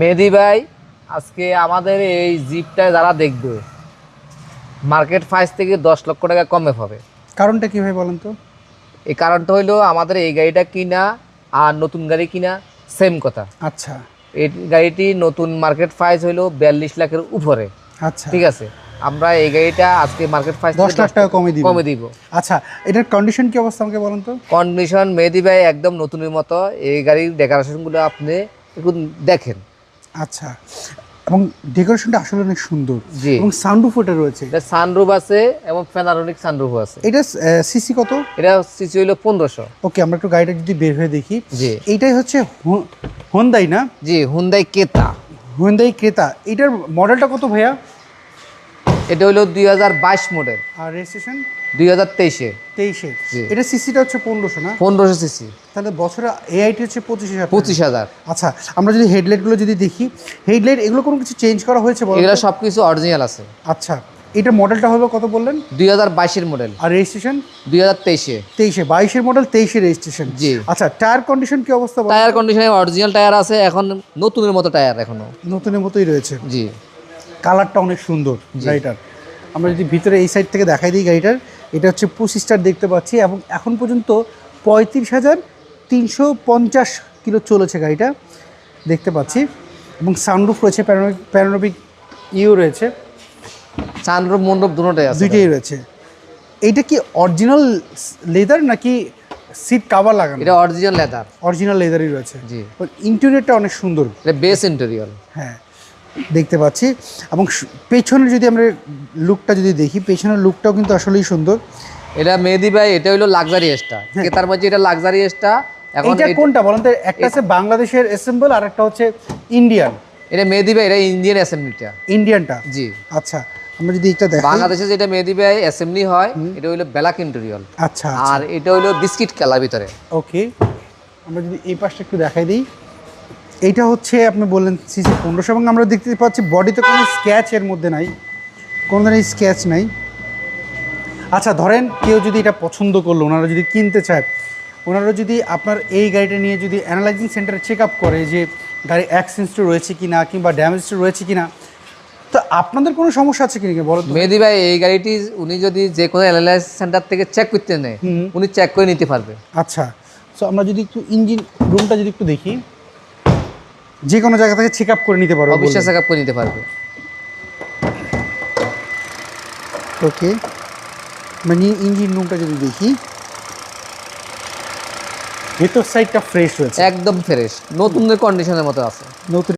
মেহেদি ভাই আজকে আমাদের এই জিপটা যারা দেখবে মার্কেট প্রাইস থেকে দশ লক্ষ টাকা কমে পাবে। কারণটা কি ভাই বলেন তো? এই কারণটা হইল আমাদের এই গাড়িটা কিনা আর নতুন গাড়ি কিনা সেম কথা। আচ্ছা। এই গাড়িটি নতুন মার্কেট প্রাইস হইল বিয়াল্লিশ লাখের উপরে। আচ্ছা। ঠিক আছে? আমরা এই গাড়িটা আজকে মার্কেট প্রাইস দশ লাখ টাকা কমে দিবেন কমে দিব। আচ্ছা এটার কন্ডিশন কি অবস্থা আমাকে বলুন তো? কন্ডিশন মেহেদি ভাই একদম নতুনের মতো। এই গাড়ির ডেকোরেশনগুলো আপনি একটু দেখেন। আচ্ছা এবং ডেকোরেশনটা আসলে অনেক সুন্দর। জি। এবং সানরুফ ফুটে রয়েছে। এটা সানরুফ আছে এবং ফেনারনিক সানরুফ আছে। এটা সিসি কত? এটা সিসি হলো পনেরোশো। ওকে আমরা একটু গাড়িটা যদি বের হয়ে দেখি। জি। এইটাই হচ্ছে হোন্দাই না? জি হোন্দাই কেতা হোন্দাই ক্রেতা। এটার মডেলটা কত ভাইয়া? এটা হলো দুই হাজার বাইশ মডেল আর রেজিস্ট্রেশন দুই হাজার তেইশে। তেইশে। এটা সিসিটা হচ্ছে পনেরোশো না? পনেরোশো সিসি তাহলে বছরে এআইটি হচ্ছে পঁচিশ হাজার। পঁচিশ হাজার। আচ্ছা আমরা যদি হেডলাইটগুলো যদি দেখি হেডলাইট এগুলো কোনো কিছু চেঞ্জ করা হয়েছে? এগুলো সব কিছু অরিজিনাল আছে। আচ্ছা এটা মডেলটা হলো কত বললেন? দুই হাজার বাইশের মডেল আর রেজিস্ট্রেশন দুই হাজার তেইশে। তেইশে বাইশের মডেল তেইশে রেজিস্ট্রেশন জি। আচ্ছা টায়ার কন্ডিশন কি অবস্থা টায়ার কন্ডিশনে অরিজিনাল টায়ার আছে এখন নতুনের মতো টায়ার এখনও। নতুনের মতোই রয়েছে। জি। কালারটা অনেক সুন্দর গাড়িটার। আমরা যদি ভিতরে এই সাইড থেকে দেখাই দিই গাড়িটার এটা হচ্ছে পঁচিশ স্টার দেখতে পাচ্ছি এবং এখন পর্যন্ত পঁয়ত্রিশ হাজার তিনশো পঞ্চাশ কিলো চলেছে গাড়িটা দেখতে পাচ্ছি। এবং সানরুফ রয়েছে প্যারানোবিক ইউ রয়েছে। সানরুফ মন্ডপ দুটোটাই আছে দুইটাই রয়েছে। এইটা কি অরিজিনাল লেদার নাকি সিট কাভার লাগানো? এটা অরিজিনাল লেদার অরিজিনাল লেদারই রয়েছে। জি। ইন্টেরিয়রটা অনেক সুন্দর। এটা বেস ইন্টেরিয়র হ্যাঁ। দেখতে পাচ্ছি। এবং পেছনে যদি আমরা লুকটা যদি দেখি পেছনের লুকটাও কিন্তু আসলেই সুন্দর। এটা মেহেদি ভাই এটা হইল লাক্সারি এসটা তার মধ্যে এটা লাক্সারি এসটা এখন এটা- কোনটা বলেন তো? একটা আছে বাংলাদেশের অ্যাসেম্বল আর একটা হচ্ছে ইন্ডিয়ান এটা মেহেদি ভাই এটা ইন্ডিয়ান অ্যাসেম্বলিটা ইন্ডিয়ানটা জি। আচ্ছা আমরা যদি এটা দেখাই বাংলাদেশে যেটা মেহেদি ভাই অ্যাসেম্বলি হয় এটা হইল ব্ল্যাক ইন্টেরিয়র আচ্ছা আর এটা হইল বিস্কিট কালার ভিতরে। ওকে আমরা যদি এই পাশটা একটু দেখাই দিই। এইটা হচ্ছে আপনি বললেন সিসি পনেরোশো এবং আমরা দেখতে পাচ্ছি বডিতে কোনো স্ক্যাচ এর মধ্যে নাই কোনো ধরনের স্ক্যাচ নাই। আচ্ছা ধরেন কেউ যদি এটা পছন্দ করল ওনারা যদি কিনতে চায় ওনারা যদি আপনার এই গাড়িটা নিয়ে যদি অ্যানালাইজিং সেন্টারে চেক আপ করে যে গাড়ি অ্যাক্সিডেন্টটা রয়েছে কি না কিংবা ড্যামেজটা রয়েছে কি না তো আপনাদের কোনো সমস্যা আছে কি না বলো মেহেদি ভাই এই গাড়িটি উনি যদি যে কোনো অ্যানালাইস সেন্টার থেকে চেক করতে নেয় উনি চেক করে নিতে পারবে। আচ্ছা সো আমরা যদি একটু ইঞ্জিন রুমটা যদি একটু দেখি। যে কোনো জায়গা থেকে চেক আপ করে নিতে পারবে অবশ্যই চেক আপ করে নিতে পারবে। ওকে মানে ইঞ্জিন রুমটা যদি দেখি। ভেতর সাইডটা ফ্রেশ হয়েছে একদম ফ্রেশ নতুন কন্ডিশনের মতো আছে। নতুন